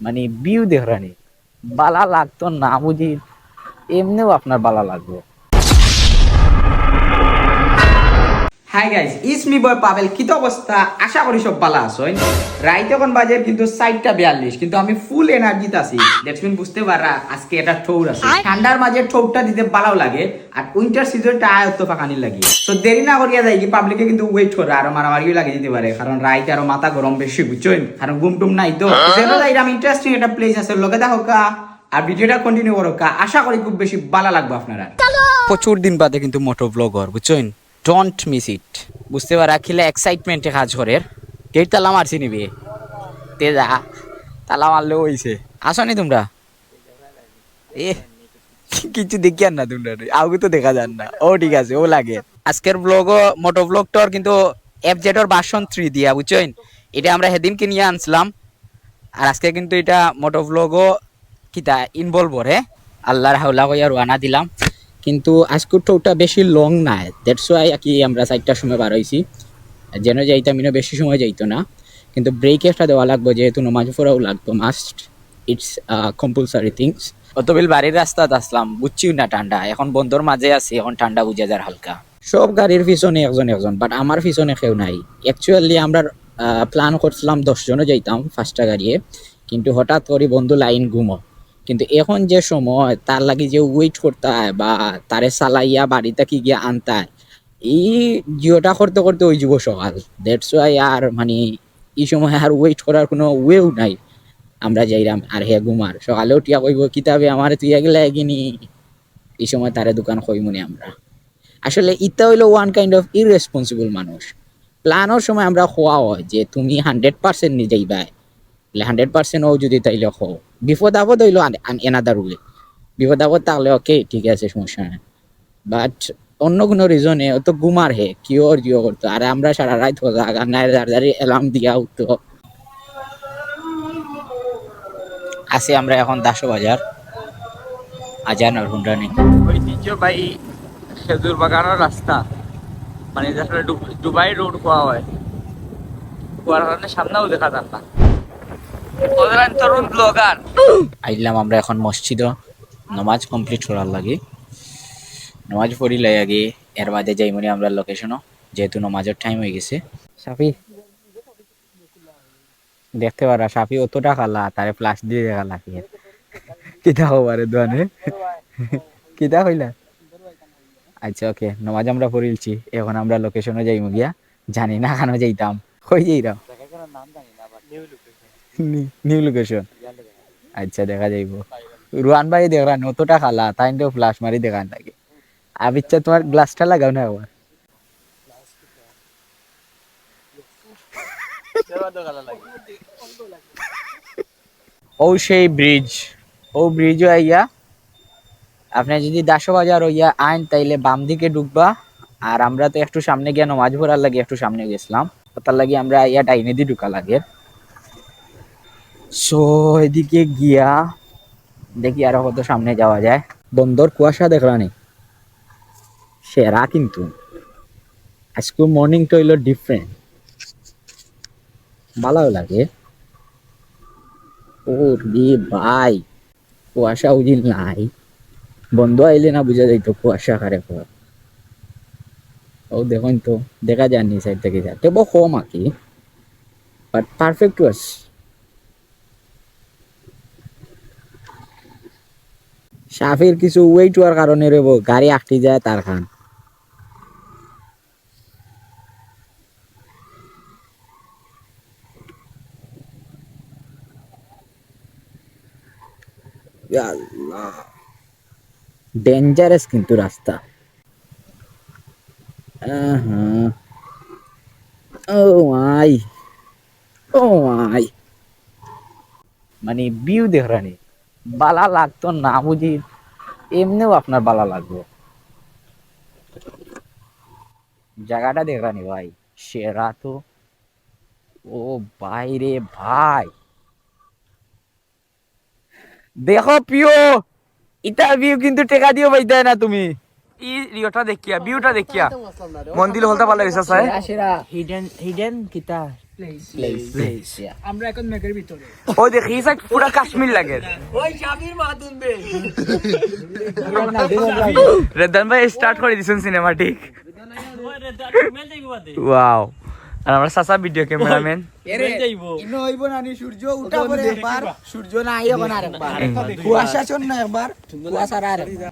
মানে বিউ দেহরানি বালা লাগতো না বুঝি। এমনিও আপনার বালা লাগবে। Hi guys is me boy Pabel কি তো অবস্থা? আশা করি সব রাইত এখন বাজে কিন্তু সাইডটা বিয়াল্লিশ কিন্তু আমি ফুল এনার্জিতে আছি। দ্যাটস মিন বুঝতে পারা আজকে এটা ঠৌর আছে। ঠান্ডার মাঝে ঠৌরটা দিতে ভালো লাগে আর উইন্টার সিজনটা আয়ত্ত ফাঁকানি লাগে। তো দেরি না করিয়া যায় কি পাবলিকে কিন্তু ওয়েট করে আর মারামারিও লাগে দিতে পারে। কারণ রাইত আরও মাথা গরম বেশি বুঝছেন? কারণ ঘুম টুম নাই তো। যেন যাইরাম ইন্টারেস্টিং একটা প্লেস আছে লগে দেখো কা। আর ভিডিওটা কন্টিনিউ করো কা। আশা করি খুব বেশি ভালো লাগবে আপনারা। প্রচুর দিন বাদে কিন্তু মোটো ব্লগর বুঝছেন? ডোন্ট মিস ইট বুঝতে পারা খিলে এক্সাইটমেন্টে কাজ করে। কেট তালা মারছি নিবি? তে যা, তালা মারলে হইছে। আসনি তোমরা। এ, কিছু দেখি আর না তোমরা আগে তো দেখা যান না। ও ঠিক আছে, ও লাগে। আজকের ব্লগও মোটো ব্লগটার কিন্তু জেডর বাসন থ্রি দিয়া, বুঝছেন? এটা আমরা সেদিনকে নিয়ে আনছিলাম। আর আজকে কিন্তু এটা মোটো ব্লগও কিতা ইনভলভ হ্যাঁ? আল্লাহর হাওলা কইয়া রওনা দিলাম। কিন্তু আজকের টোটা বেশি লং নাই। দ্যাটস ওয়াই কি আমরা চারটার সময় বার হয়েছি যেন যাইতাম ইনো বেশি সময় যাইতো না। কিন্তু ব্রেক একটা দেওয়া লাগবে যেহেতু নমাজ পড়াও লাগতো মাস্ট ইটস কম্পালসারি থিংস অতবিল বাড়ির রাস্তাত আসলাম বুঝছিও না ঠান্ডা। এখন বন্ধর মাঝে আছি এখন ঠান্ডা বুঝে যার হালকা। সব গাড়ির পিছনে একজন একজন বাট আমার পিছনে কেউ নাই। অ্যাকচুয়ালি আমরা প্ল্যান করছিলাম দশজনও যাইতাম ফার্স্টটা গাড়িয়ে। কিন্তু হঠাৎ করে বন্ধু লাইন ঘুমো কিন্তু এখন যে সময়, তার লাগি যে ওয়েট করতে হয় বা তারে চালাইয়া বাড়িতে কি গিয়ে আনতে হয়, এই জিওটা করতে করতে ওই যুব সকাল। দ্যাটস ওয়াই আর মানে এই সময় আর ওয়েট করার কোনো ওয়েও নাই। আমরা যাইরাম আর হে ঘুমার। সকালেও টিয়া কইব, কিতাবে আমার তুই এগুলা এগিনি এই সময় তারে দোকান কইমনি আমরা। আসলে ইটা হইল ওয়ান কাইন্ড অফ ইররেসপন্সিবল মানুষ। প্ল্যানের সময় আমরা খোয়া হয় যে তুমি হান্ড্রেড পার্সেন্ট নিয়ে যাইবা হান্ড্রেড পার্সেন্ট ও যদি তাইলে হো বিপদ আপদ হইল এনাদার উলে বিপদ আপদ থাকলে ওকে ঠিক আছে, সমস্যা নাই। বাট অন্য কোনো রিজনে ও তো ঘুমার হে কিওর জিও করতো। আর আমরা সারা রাত এলার্ম দিয়া উঠতো। আছি আমরা এখন দাসো বাজার আজান আর হুন্ডানি ভাই খেজুর বাগানের রাস্তা। মানে যেখানে ডু- দুবাই রোড কোয়া হয়। কারণে সামনেও দেখা যান না। এক তরুণ ব্লগার। আইলাম আমরা এখন মসজিদ নমাজ কমপ্লিট করার লাগে। নমাজ পড়িলে আগে এর বাদে যাইমনি আমরা লোকেশনও যেহেতু নমাজের টাইম হয়ে গেছে। সাফি দেখতে পারা সাফি অতটা খালা তারে প্লাস দিয়ে দেখালা কি কিতা হবারে দোয়ানে? কিতা হইলা আচ্ছা ওকে নমাজ আমরা পড়িলছি এখন আমরা লোকেশনে যাইমু গিয়া। জানি না কেন যাইতাম। কই যাইরাম নিউ লোকেশন আচ্ছা দেখা যাইব। ভাই তাই তো মারি দেখান আর ইচ্ছা তোমার গ্লাসটা লাগাও না ও সেই ব্রিজ ও ব্রিজ আইয়া। আপনি যদি দাসো বাজার হইয়া আইন, তাইলে বাম দিকে ঢুকবা। আর আমরা তো একটু সামনে গিয়া নমাজ ভরার লাগে, একটু সামনে গেছিলাম। তার লাগে আমরা ইয়া ডাইনে দিয়ে ঢুকা লাগে। সো এদিকে গিয়া দেখি আরও কত সামনে যাওয়া যায়। বন্দর কুয়াশা দেখলানি সেরা কিন্তু। আজকে মর্নিংটা হইল ডিফারেন্ট ভালো লাগে। ও ভাই, কুয়াশা উজিল নাই। বন্ধ আইলে না বুঝা যাইতো কুয়াশা কারে পর ও দেখুন তো, দেখা যায়নি সাইড থেকে যা তবু কম আর কি। বাট পারফেক্ট ওয়াস সাফের কিছু ওয়েট হওয়ার কারণে রে বউ, গাড়ি আটকে যায় তার খান। ডেঞ্জারাস কিন্তু রাস্তা। ও মাই ও মাই মানে বিউ দেখরানি বালা লাগতো না, বুঝি এমনিও আপনার বালা লাগবে। জায়গাটা দেখরানি ভাই, সেরা তো। ও বাইরে ভাই। দেখো পিও ইটা ভিউ কিন্তু টেকা দিও পাইতে না তুমি। ই রিওটা দেখিয়া ভিউটা দেখিয়া। মন্দির হলতা ভালো হয়েছে স্যার। হিডেন হিডেন কিতা? আমরা এখন মেঘের ভিতরে। ও দেখি এই side কাশ্মীর লাগে। রেদান ভাই স্টার্ট করে দিছেন সিনেমাটিক ওয়াও আর আমরা সাসা ভিডিও ক্যামেরাম্যান ইনো হইব না নি সূর্য উঠা পরে একবার সূর্য না আইও কোন আরেকবার কুয়াশা চন না একবার কুয়াশা আর একবার